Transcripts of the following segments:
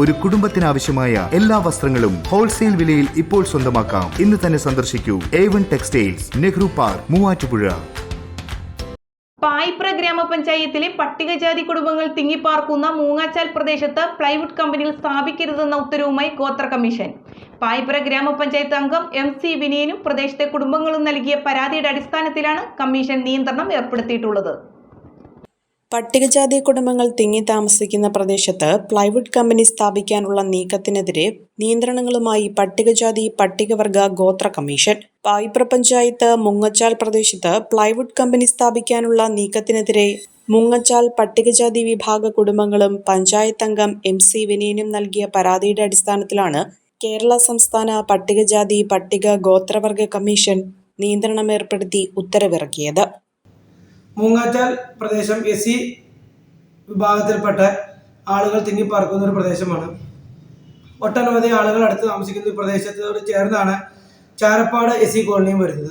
ഒരു കുടുംബത്തിനാവശ്യമായ എല്ലാ വസ്ത്രങ്ങളും ഹോൾസെയിൽ വിലയിൽ ഇപ്പോൾ സ്വന്തമാക്കാം. ഇന്ന് തന്നെ സന്ദർശിക്കൂ. A one textiles Nehru park Muvattupuzha. Payipra ഗ്രാമപഞ്ചായത്തിലെ പട്ടികജാതി കുടുംബങ്ങൾ തിങ്ങിപ്പാർക്കുന്ന മൂങ്ങാച്ചാൽ പ്രദേശത്ത് പ്ലൈവുഡ് കമ്പനികൾ സ്ഥാപിക്കരുതെന്ന ഉത്തരവുമായി ഗോത്ര കമ്മീഷൻ. പായിപ്ര ഗ്രാമപഞ്ചായത്ത് അംഗം എം സി വിനയനും പ്രദേശത്തെ കുടുംബങ്ങളും നൽകിയ പരാതിയുടെ അടിസ്ഥാനത്തിലാണ് കമ്മീഷൻ നിയന്ത്രണം ഏർപ്പെടുത്തിയിട്ടുള്ളത്. പട്ടികജാതി കുടുംബങ്ങൾ തിങ്ങി താമസിക്കുന്ന പ്രദേശത്ത് പ്ലൈവുഡ് കമ്പനി സ്ഥാപിക്കാനുള്ള നീക്കത്തിനെതിരെ നിയന്ത്രണങ്ങളുമായി പട്ടികജാതി പട്ടികവർഗ ഗോത്ര കമ്മീഷൻ. പായിപ്ര പഞ്ചായത്ത് മുങ്ങച്ചാൽ പ്രദേശത്ത് പ്ലൈവുഡ് കമ്പനി സ്ഥാപിക്കാനുള്ള നീക്കത്തിനെതിരെ മുങ്ങച്ചാൽ പട്ടികജാതി വിഭാഗ കുടുംബങ്ങളും പഞ്ചായത്ത് അംഗം എം സി വിനയനും നൽകിയ പരാതിയുടെ അടിസ്ഥാനത്തിലാണ് കേരള സംസ്ഥാന പട്ടികജാതി പട്ടിക ഗോത്രവർഗ കമ്മീഷൻ നിയന്ത്രണം ഏർപ്പെടുത്തി ഉത്തരവിറക്കിയത്. മൂങ്ങാറ്റാൽ പ്രദേശം എസ് സി വിഭാഗത്തിൽപ്പെട്ട ആളുകൾ തിങ്ങിപ്പാർക്കുന്ന ഒരു പ്രദേശമാണ്. ഒട്ടനവധി ആളുകൾ അടുത്ത് താമസിക്കുന്ന ഈ പ്രദേശത്തോട് ചേർന്നാണ് ചാരപ്പാട് എസ് സി കോളനിയും വരുന്നത്.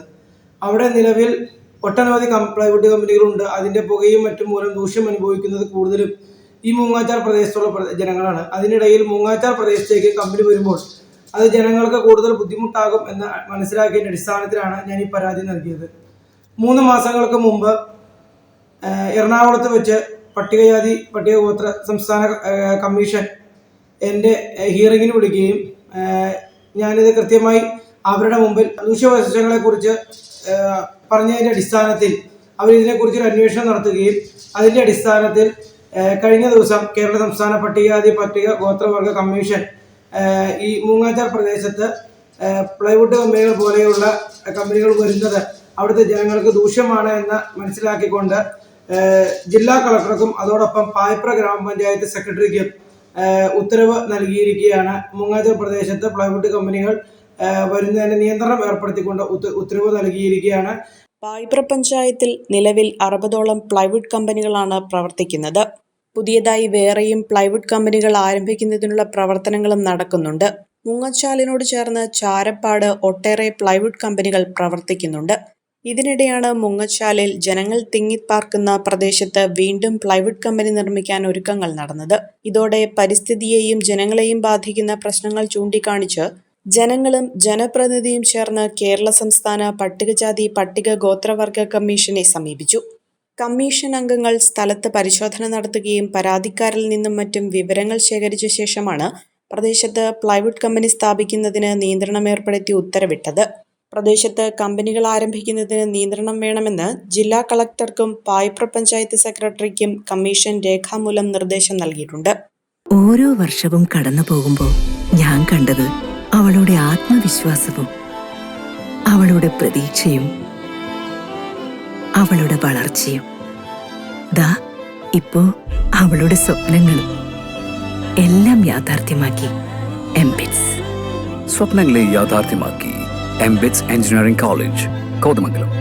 അവിടെ നിലവിൽ ഒട്ടനവധി പ്ലൈവുഡ് കമ്പനികളുണ്ട്. അതിന്റെ പുകയും മറ്റും മൂലം ദൂഷ്യം അനുഭവിക്കുന്നത് കൂടുതലും ഈ മൂങ്ങാച്ചാർ പ്രദേശത്തുള്ള പ്ര- ജനങ്ങളാണ്. അതിനിടയിൽ മൂങ്ങാച്ചാർ പ്രദേശത്തേക്ക് കമ്പനി വരുമ്പോൾ അത് ജനങ്ങൾക്ക് കൂടുതൽ ബുദ്ധിമുട്ടാകും എന്ന് മനസ്സിലാക്കിയതിന്റെ അടിസ്ഥാനത്തിലാണ് ഞാൻ ഈ പരാതി നൽകിയത്. മൂന്ന് മാസങ്ങൾക്ക് മുമ്പ് എറണാകുളത്ത് വെച്ച് പട്ടികജാതി പട്ടികഗോത്ര സംസ്ഥാന കമ്മീഷൻ എന്റെ ഹിയറിങ്ങിന് വിളിക്കുകയും ഞാനിത് കൃത്യമായി അവരുടെ മുമ്പിൽ ദൂഷ്യവശങ്ങളെക്കുറിച്ച് കുറിച്ച് പറഞ്ഞതിന്റെ അടിസ്ഥാനത്തിൽ ഒരു അന്വേഷണം നടത്തുകയും അതിന്റെ അടിസ്ഥാനത്തിൽ കഴിഞ്ഞ ദിവസം കേരള സംസ്ഥാന പട്ടികജാതി പട്ടിക ഗോത്രവർഗ കമ്മീഷൻ ഈ മൂങ്ങാച്ചാർ പ്രദേശത്ത് പ്ലൈവുഡ് കമ്പനികൾ പോലെയുള്ള കമ്പനികൾ വരുന്നത് അവിടുത്തെ ജനങ്ങൾക്ക് ദൂഷ്യമാണ് എന്ന് മനസ്സിലാക്കിക്കൊണ്ട് ജില്ലാ കളക്ടർക്കും അതോടൊപ്പം പായപ്ര ഗ്രാമപഞ്ചായത്ത് സെക്രട്ടറിക്കും ഉത്തരവ് നൽകിയിരിക്കുകയാണ്. മൂങ്ങാച്ചാർ പ്രദേശത്ത് പ്ലൈവുഡ് കമ്പനികൾ വരുന്നതിന് നിയന്ത്രണം ഏർപ്പെടുത്തിക്കൊണ്ട് ഉത്തരവ് നൽകിയിരിക്കുകയാണ്. പായ്പ്ര പഞ്ചായത്തിൽ നിലവിൽ അറുപതോളം പ്ലൈവുഡ് കമ്പനികളാണ് പ്രവർത്തിക്കുന്നത്. പുതിയതായി വേറെയും പ്ലൈവുഡ് കമ്പനികൾ ആരംഭിക്കുന്നതിനുള്ള പ്രവർത്തനങ്ങളും നടക്കുന്നുണ്ട്. മുങ്ങച്ചാലിനോട് ചേർന്ന് ചാരപ്പാട് ഒട്ടേറെ പ്ലൈവുഡ് കമ്പനികൾ പ്രവർത്തിക്കുന്നുണ്ട്. ഇതിനിടെയാണ് മുങ്ങച്ചാലിൽ ജനങ്ങൾ തിങ്ങിപ്പാർക്കുന്ന പ്രദേശത്ത് വീണ്ടും പ്ലൈവുഡ് കമ്പനി നിർമ്മിക്കാൻ ഒരുക്കങ്ങൾ നടന്നത്. ഇതോടെ പരിസ്ഥിതിയെയും ജനങ്ങളെയും ബാധിക്കുന്ന പ്രശ്നങ്ങൾ ചൂണ്ടിക്കാണിച്ച് ജനങ്ങളും ജനപ്രതിനിധിയും ചേർന്ന് കേരള സംസ്ഥാന പട്ടികജാതി പട്ടിക ഗോത്രവർഗ കമ്മീഷനെ സമീപിച്ചു. കമ്മീഷൻ അംഗങ്ങൾ സ്ഥലത്ത് പരിശോധന നടത്തുകയും പരാതിക്കാരിൽ നിന്നും മറ്റും വിവരങ്ങൾ ശേഖരിച്ച ശേഷമാണ് പ്രദേശത്ത് പ്ലൈവുഡ് കമ്പനി സ്ഥാപിക്കുന്നതിന് നിയന്ത്രണം ഏർപ്പെടുത്തി ഉത്തരവിട്ടത്. പ്രദേശത്ത് കമ്പനികൾ ആരംഭിക്കുന്നതിന് നിയന്ത്രണം വേണമെന്ന് ജില്ലാ കളക്ടർക്കും പായ്പ്ര പഞ്ചായത്ത് സെക്രട്ടറിക്കും കമ്മീഷൻ രേഖാമൂലം നിർദ്ദേശം നൽകിയിട്ടുണ്ട്. ഓരോ വർഷവും കടന്നു പോകുമ്പോൾ ഞാൻ കണ്ടത് അവളുടെ ആത്മവിശ്വാസവും അവളുടെ പ്രതീക്ഷയും അവളുടെ വളർച്ചയും. ദാ ഇപ്പോ അവളുടെ സ്വപ്നങ്ങളും എല്ലാം യാഥാർത്ഥ്യമാക്കി എംപിറ്റ്സ് സ്വപ്നങ്ങളെ യാഥാർത്ഥ്യമാക്കി. MBITS engineering college Kothamangalam.